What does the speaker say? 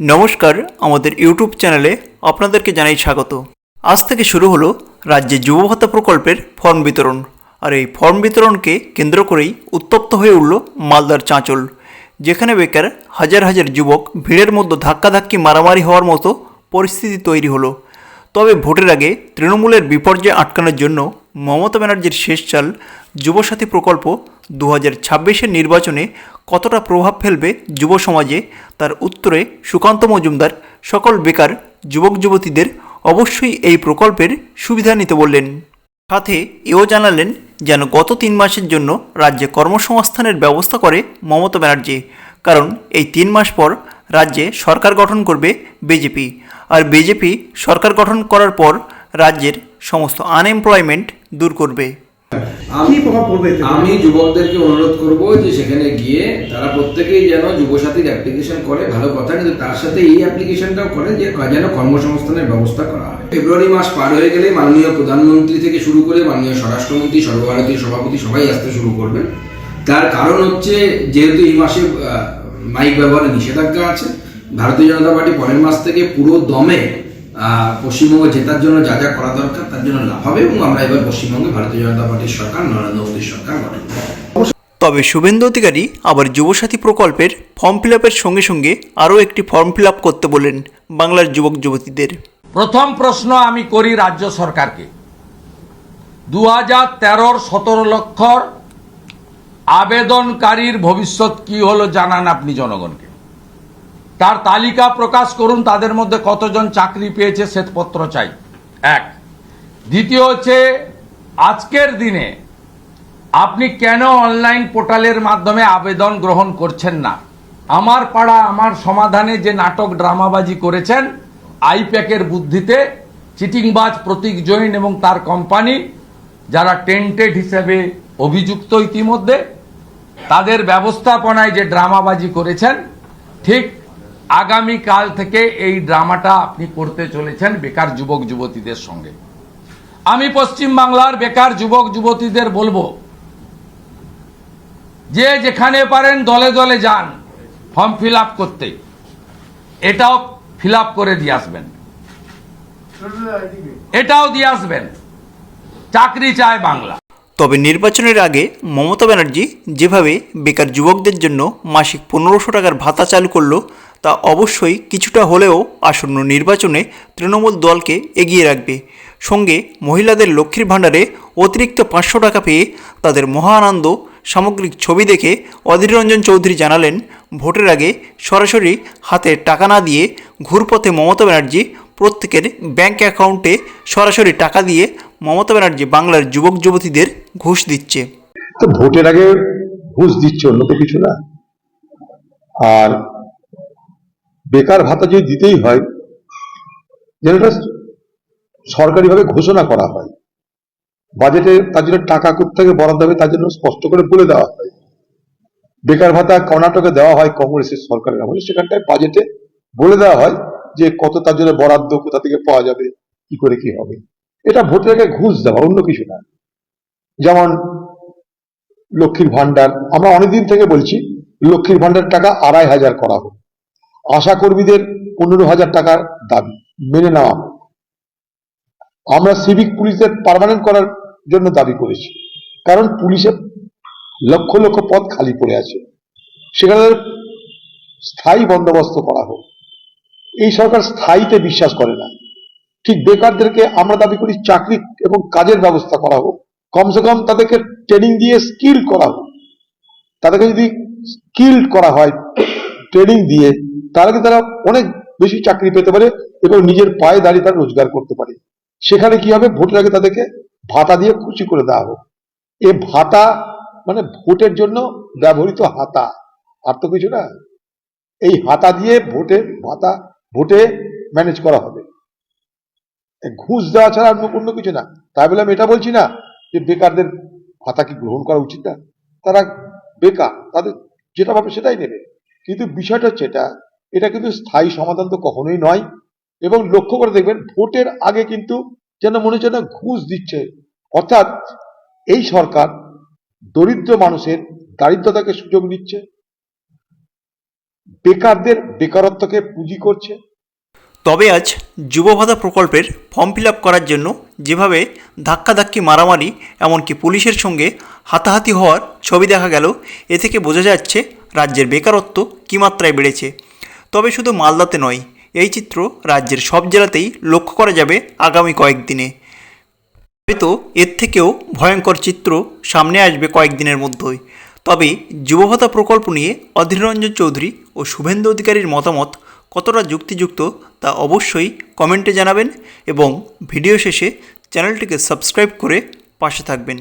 নমস্কার, আমাদের ইউটিউব চ্যানেলে আপনাদেরকে জানাই স্বাগত। আজ থেকে শুরু হলো রাজ্যে যুব ভাতা প্রকল্পের ফর্ম বিতরণ। আর এই ফর্ম বিতরণকে কেন্দ্র করেই উত্তপ্ত হয়ে উঠল মালদার চাঁচল, যেখানে বেকার হাজার হাজার যুবক ভিড়ের মধ্যে ধাক্কাধাক্কি মারামারি হওয়ার মতো পরিস্থিতি তৈরি হলো। তবে ভোটের আগে তৃণমূলের বিপর্যয় আটকানোর জন্য মমতা ব্যানার্জির শেষ চাল যুবসাথী প্রকল্প দু হাজার নির্বাচনে কতটা প্রভাব ফেলবে যুব সমাজে তার উত্তরে সুকান্ত মজুমদার, সকল বেকার যুবক যুবতীদের অবশ্যই এই প্রকল্পের সুবিধা নিতে বললেন। সাথে এও জানালেন যেন গত তিন মাসের জন্য রাজ্যে কর্মসংস্থানের ব্যবস্থা করে মমতা ব্যানার্জি, কারণ এই তিন মাস পর রাজ্যে সরকার গঠন করবে বিজেপি। আর বিজেপি সরকার গঠন করার পর রাজ্যের সমস্ত আনএমপ্লয়মেন্ট দূর করবে। প্রভাব পড়বে আমি যুবকদেরকে অনুরোধ করব যে সেখানে গিয়ে তারা প্রত্যেকেই যেন যুবসাথীর অ্যাপ্লিকেশন করে, ভালো কথা, কিন্তু তার সাথে এই অ্যাপ্লিকেশনটাও করে যে যেন কর্মসংস্থানের ব্যবস্থা করা হয়। ফেব্রুয়ারি মাস পার হয়ে গেলে মাননীয় প্রধানমন্ত্রী থেকে শুরু করে মাননীয় স্বরাষ্ট্রমন্ত্রী, সর্বভারতীয় সভাপতি সবাই আসতে শুরু করবেন। তার কারণ হচ্ছে যেহেতু এই মাসে মাইক ব্যবহারে নিষেধাজ্ঞা আছে, ভারতীয় জনতা পার্টি পরের মাস থেকে পুরো দমে পশ্চিমবঙ্গ জেতার জন্য যা যা করা দরকার তার জন্য লাভ হবে এবং আমরা এবার পশ্চিমবঙ্গে ভারতীয় জনতা পার্টির সরকার নরেন্দ্র মোদীর সরকার গঠন করব। তবে শুভেন্দু অধিকারী আবার যুবসাথী প্রকল্পের ফর্ম ফিল আপের সঙ্গে সঙ্গে আরও একটি ফর্ম ফিল আপ করতে বলেন বাংলার যুবক যুবতীদের। প্রথম প্রশ্ন আমি করি রাজ্য সরকারকে। দু হাজার তেরোর সতেরো লক্ষর আবেদনকারীর ভবিষ্যৎ কি হলো জানান আপনি জনগণকে। তার তালিকা প্রকাশ করুন, তাদের মধ্যে কতজন চাকরি পেয়েছে শ্বেতপত্র চাই। এক। দ্বিতীয় হচ্ছে, আজকের দিনে আপনি কেন অনলাইন পোর্টালের মাধ্যমে আবেদন গ্রহণ করছেন না? আমার পাড়া, আমার সমাধানে যে নাটক ড্রামাবাজি করেছেন, আইপ্যাকের বুদ্ধিতে চিটিংবাজ প্রতীক জৈন এবং তার কোম্পানি, যারা টেন্টেড হিসেবে অভিযুক্ত ইতিমধ্যে, তাদের ব্যবস্থাপনায় যে ড্রামাবাজি করেছেন, ঠিক আগামী কাল থেকে এই ড্রামাটা আপনি করতে চলেছেন বেকার যুবক যুবতীদের সঙ্গে। আমি পশ্চিম বাংলার বেকার যুবক যুবতীদের বলব, যে যেখানে পারেন দলে দলে যান, ফর্ম ফিল করতে। এটাও ফিল আপ করে দিয়ে আসবেন। এটাও দিয়ে আসবেন। চাকরি চায় বাংলা। তবে নির্বাচনের আগে মমতা ব্যানার্জি যেভাবে বেকার যুবকদের জন্য মাসিক পনেরোশো টাকার ভাতা চালু করল তা অবশ্যই কিছুটা হলেও আসন্ন নির্বাচনে তৃণমূল দলকে এগিয়ে রাখবে। সঙ্গে মহিলাদের লক্ষ্মীর ভাণ্ডারে অতিরিক্ত পাঁচশো টাকা পেয়ে তাদের মহা আনন্দ সামগ্রিক ছবি দেখে অধীর রঞ্জন চৌধুরী জানালেন, ভোটের আগে সরাসরি হাতে টাকা না দিয়ে ঘুরপথে মমতা ব্যানার্জি প্রত্যেকের ব্যাংক অ্যাকাউন্টে সরাসরি টাকা দিয়ে মমতা ব্যানার্জি বাংলার যুবক যুবতীদের ঘুষ দিচ্ছে। তো ভোটের আগে ঘুষ দিচ্ছে অন্য তো কিছু না। আর বেকার ভাতা যদি দিতেই হয়, যেন এটা সরকারিভাবে ঘোষণা করা হয়। বাজেটে তার জন্য টাকা কোথেকে বরাদ্দ হবে, তার জন্য স্পষ্ট করে বলে দেওয়া হয়। বেকার ভাতা কর্ণাটকে দেওয়া হয় কংগ্রেসের সরকারের আমলে, সেখানটায় বাজেটে বলে দেওয়া হয় যে কত তার জন্য বরাদ্দ, কোথা থেকে পাওয়া যাবে, কি করে কি হবে। এটা ভোটের আগে ঘুষ দেওয়া, অন্য কিছু না। যেমন লক্ষ্মীর ভান্ডার আমরা অনেকদিন থেকে বলছি, লক্ষ্মীর ভান্ডার টাকা আড়াই হাজার করা হোক। আশা কর্মীদের পনেরো হাজার টাকার দাবি মেনে নেওয়া। আমরা সিভিক পুলিশের পার্মানেন্ট করার জন্য দাবি করেছি। কারণ পুলিশের লক্ষ লক্ষ পদ খালি পড়ে আছে। সেখানে স্থায়ী বন্দোবস্ত করা হোক। এই সরকার স্থায়ীতে বিশ্বাস করে না। ঠিক বেকারদেরকে আমরা দাবি করি চাকরি এবং কাজের ব্যবস্থা করা হোক। কমসে কম তাদেরকে ট্রেনিং দিয়ে স্কিল করা হোক। তাদেরকে যদি স্কিল করা হয় ট্রেনিং দিয়ে তাহলে কি তারা অনেক বেশি চাকরি পেতে পারে এবং নিজের পায়ে দাঁড়িয়ে তারা রোজগার করতে পারে। সেখানে কি হবে? ভোটের আগে তাদেরকে ভাতা দিয়ে খুশি করে দেওয়া হোক। এ ভাতা মানে ভোটের জন্য ব্যবহৃত হাতা। আর তো কিছু না। এই হাতা দিয়ে ভোটে ভাতা, ভোটে ম্যানেজ করা হবে। ঘুষ দেওয়া ছাড়া অন্য কোনো কিছু না। তাই বলে আমি এটা বলছি না যে বেকারদের ভাতা কি গ্রহণ করা উচিত না। তারা বেকার, তাদের যেটা পাবে সেটাই নেবে। কিন্তু বিষয়টা হচ্ছে এটা এটা কিন্তু স্থায়ী সমাধান তো কখনোই নয়। এবং লক্ষ্য করে দেখবেন, ভোটের আগে কিন্তু যেন মনে হচ্ছে না ঘুষ দিচ্ছে। অর্থাৎ এই সরকার দরিদ্র মানুষের দারিদ্রতাকে সুযোগ দিচ্ছে, বেকারদের বেকারত্বকে পুঁজি করছে। তবে আজ যুব ভাতা প্রকল্পের ফর্ম ফিল করার জন্য যেভাবে ধাক্কাধাক্কি মারামারি, এমনকি পুলিশের সঙ্গে হাতাহাতি হওয়ার ছবি দেখা গেল, এ থেকে বোঝা যাচ্ছে রাজ্যের বেকারত্ব কী মাত্রায় বেড়েছে। তবে শুধু মালদাতে নয়, এই চিত্র রাজ্যের সব জেলাতেই লক্ষ্য করা যাবে আগামী কয়েকদিনে। হয়তো এর থেকেও ভয়ঙ্কর চিত্র সামনে আসবে কয়েকদিনের মধ্যেই। তবে যুবভাতা প্রকল্প নিয়ে অধীর রঞ্জন চৌধুরী ও শুভেন্দু অধিকারীর মতামত কতটা যুক্তিযুক্ত তা অবশ্যই কমেন্টে জানাবেন এবং ভিডিও শেষে চ্যানেলটিকে সাবস্ক্রাইব করে পাশে থাকবেন।